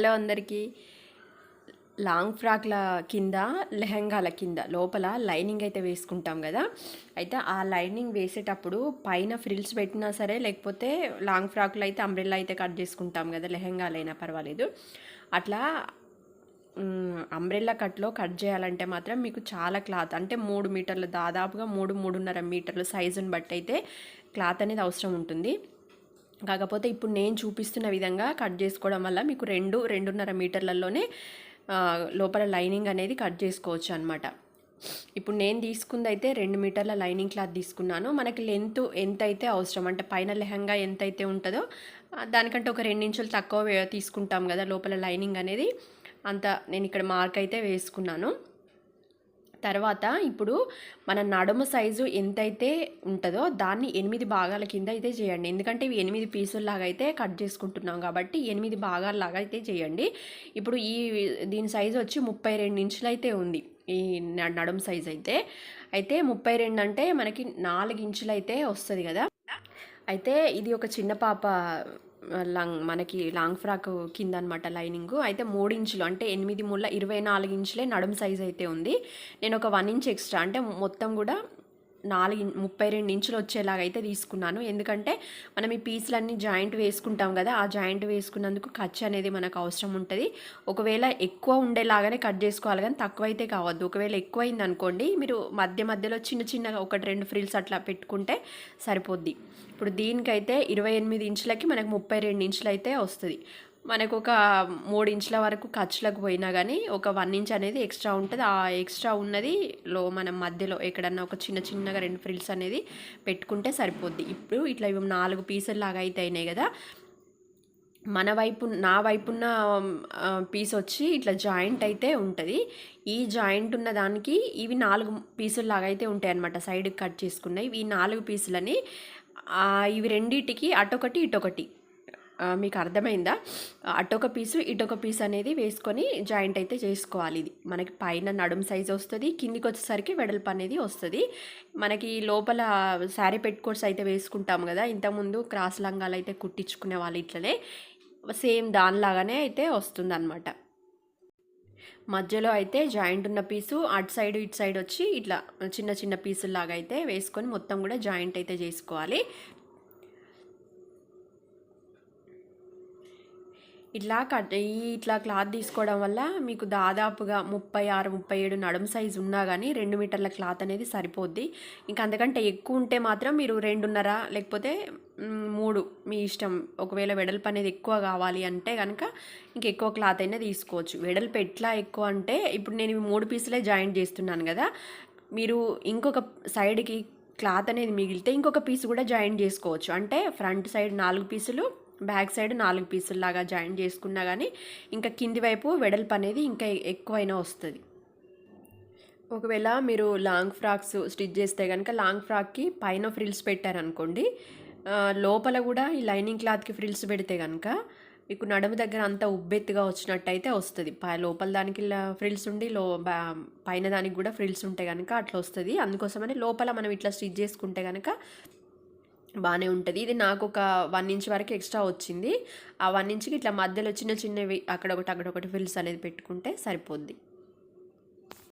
Hello అందరికీ. Long ఫ్రాక్ల కింద లెహంగాల కింద లోపల లైనింగ్ అయితే వేసుకుంటాం కదా. అయితే ఆ లైనింగ్ వేసేటప్పుడు పైన ఫ్రిల్స్ పెట్టినా సరే లేకపోతే లాంగ్ ఫ్రాక్లు అయితే అంబ్రెల్లా అయితే కట్ చేసుకుంటాం కదా లెహంగాలైనా పర్వాలేదు. అట్లా అంబ్రెల్లా కట్లో కట్ చేయాలంటే మాత్రం మీకు చాలా క్లాత్ అంటే మూడు మీటర్లు దాదాపుగా మూడు మూడున్నర మీటర్లు సైజుని బట్టి అయితే క్లాత్ అనేది అవసరం ఉంటుంది. కాకపోతే ఇప్పుడు నేను చూపిస్తున్న విధంగా కట్ చేసుకోవడం వల్ల మీకు రెండు రెండున్నర మీటర్లలోనే లోపల లైనింగ్ అనేది కట్ చేసుకోవచ్చు అనమాట ఇప్పుడు నేను తీసుకుంది అయితే రెండు మీటర్ల లైనింగ్ క్లాత్ తీసుకున్నాను. మనకి లెంత్ ఎంత అయితే అవసరం అంటే పైన లెహంగా ఎంత అయితే ఉంటుందో దానికంటే ఒక రెండు ఇంచులు తక్కువ తీసుకుంటాం కదా లోపల లైనింగ్ అనేది. అంత నేను ఇక్కడ మార్క్ అయితే వేసుకున్నాను. తర్వాత ఇప్పుడు మన నడుము సైజు ఎంతైతే ఉంటుందో దాన్ని ఎనిమిది భాగాల కింద అయితే చేయండి. ఎందుకంటే ఇవి ఎనిమిది పీసుల్లాగా అయితే కట్ చేసుకుంటున్నాం కాబట్టి ఎనిమిది భాగాలలాగా అయితే చేయండి. ఇప్పుడు ఈ దీని సైజు వచ్చి ముప్పై రెండు ఇంచులు అయితే ఉంది ఈ న- నడుము సైజ్ అయితే. అయితే ముప్పై రెండు అంటే మనకి నాలుగు ఇంచులు అయితే వస్తుంది కదా. అయితే ఇది ఒక చిన్న పాప లాంగ్ మనకి లాంగ్ ఫ్రాక్ కింద అనమాట లైనింగ్. అయితే మూడు ఇంచులు అంటే ఎనిమిది ముళ్ళ ఇరవై నాలుగు ఇంచులే నడుము సైజ్ అయితే ఉంది. నేను ఒక వన్ ఇంచ్ ఎక్స్ట్రా అంటే మొత్తం కూడా నాలుగు ముప్పై రెండు ఇంచులు వచ్చేలాగా అయితే తీసుకున్నాను. ఎందుకంటే మనం ఈ పీసులన్నీ జాయింట్ వేసుకుంటాం కదా ఆ జాయింట్ వేసుకున్నందుకు ఖర్చు అనేది మనకు అవసరం ఉంటుంది. ఒకవేళ ఎక్కువ ఉండేలాగానే కట్ చేసుకోవాలి కానీ తక్కువ అయితే కావద్దు. ఒకవేళ ఎక్కువ అయింది అనుకోండి మీరు మధ్య మధ్యలో చిన్న చిన్నగా ఒకటి రెండు ఫ్రిల్స్ అట్లా పెట్టుకుంటే సరిపోద్ది. ఇప్పుడు దీనికైతే ఇరవై ఎనిమిది ఇంచులకి మనకు ముప్పై రెండు ఇంచులు అయితే వస్తుంది. మనకు ఒక మూడు ఇంచుల వరకు ఖర్చులకు పోయినా కానీ ఒక వన్ ఇంచ్ అనేది ఎక్స్ట్రా ఉంటుంది. ఆ ఎక్స్ట్రా ఉన్నది లో మనం మధ్యలో ఎక్కడన్నా ఒక చిన్న చిన్నగా రెండు ఫ్రిల్స్ అనేది పెట్టుకుంటే సరిపోద్ది. ఇప్పుడు ఇట్లా ఇవి నాలుగు పీసులు లాగా అయితే అయినాయి కదా. మన వైపు నా వైపున్న పీస్ వచ్చి ఇట్లా జాయింట్ అయితే ఉంటుంది. ఈ జాయింట్ ఉన్న దానికి ఇవి నాలుగు పీసుల్లాగా అయితే ఉంటాయి అనమాట సైడ్కి కట్ చేసుకున్నాయి ఈ నాలుగు పీసులని ఇవి రెండింటికి అటొకటి ఇటొకటి. మీకు అర్థమైందా? అటొక పీసు ఇటొక పీస్ అనేది వేసుకొని జాయింట్ అయితే చేసుకోవాలి ఇది. మనకి పైన నడుము సైజు వస్తుంది కిందికి వచ్చేసరికి వెడల్పు అనేది వస్తుంది. మనకి లోపల శారీ పెట్టుకోట్స్ అయితే వేసుకుంటాం కదా ఇంతకుముందు క్రాస్ లంగాలు అయితే కుట్టించుకునే వాళ్ళు ఇట్లనే సేమ్ దానిలాగానే అయితే వస్తుంది అనమాట మధ్యలో అయితే జాయింట్ ఉన్న పీసు అటు సైడ్ ఇటు సైడ్ వచ్చి ఇట్లా చిన్న చిన్న పీసుల్లాగా అయితే వేసుకొని మొత్తం కూడా జాయింట్ అయితే చేసుకోవాలి. ఇట్లా కట్ ఈ ఇట్లా క్లాత్ తీసుకోవడం వల్ల మీకు దాదాపుగా ముప్పై ఆరు ముప్పై ఏడు నడుము సైజు ఉన్నా కానీ రెండు మీటర్ల క్లాత్ అనేది సరిపోద్ది. ఇంకా అంతకంటే ఎక్కువ ఉంటే మాత్రం మీరు రెండున్నర లేకపోతే మూడు మీ ఇష్టం. ఒకవేళ వెడల్పు అనేది ఎక్కువ కావాలి అంటే కనుక ఇంక ఎక్కువ క్లాత్ అయినా తీసుకోవచ్చు. వెడల్పు ఎట్లా ఎక్కువ అంటే ఇప్పుడు నేను ఇవి మూడు పీసులే జాయింట్ చేస్తున్నాను కదా మీరు ఇంకొక సైడ్కి క్లాత్ అనేది మిగిలితే ఇంకొక పీస్ కూడా జాయింట్ చేసుకోవచ్చు. అంటే ఫ్రంట్ సైడ్ నాలుగు పీసులు బ్యాక్ సైడ్ నాలుగు పీసుల్లాగా జాయిన్ చేసుకున్నా కానీ ఇంకా కింది వైపు వెడల్పు అనేది ఇంకా ఎక్కువైనా వస్తుంది. ఒకవేళ మీరు లాంగ్ ఫ్రాక్స్ స్టిచ్ చేస్తే కనుక లాంగ్ ఫ్రాక్కి పైన ఫ్రిల్స్ పెట్టారనుకోండి లోపల కూడా ఈ లైనింగ్ క్లాత్కి ఫ్రిల్స్ పెడితే కనుక మీకు నడుము దగ్గర అంతా ఉబ్బెత్తుగా వచ్చినట్టయితే వస్తుంది. పై లోపల దానికి ఫ్రిల్స్ ఉండి లో పైన దానికి కూడా ఫ్రిల్స్ ఉంటే కనుక అట్లా వస్తుంది. అందుకోసమని లోపల మనం ఇట్లా స్టిచ్ చేసుకుంటే కనుక బాగానే ఉంటుంది. ఇది నాకు ఒక వన్ ఇంచ్ వరకు ఎక్స్ట్రా వచ్చింది. ఆ వన్ ఇంచ్కి ఇట్లా మధ్యలో చిన్న చిన్నవి అక్కడ ఒకటి అక్కడ ఒకటి ఫిల్స్ అనేది పెట్టుకుంటే సరిపోద్ది.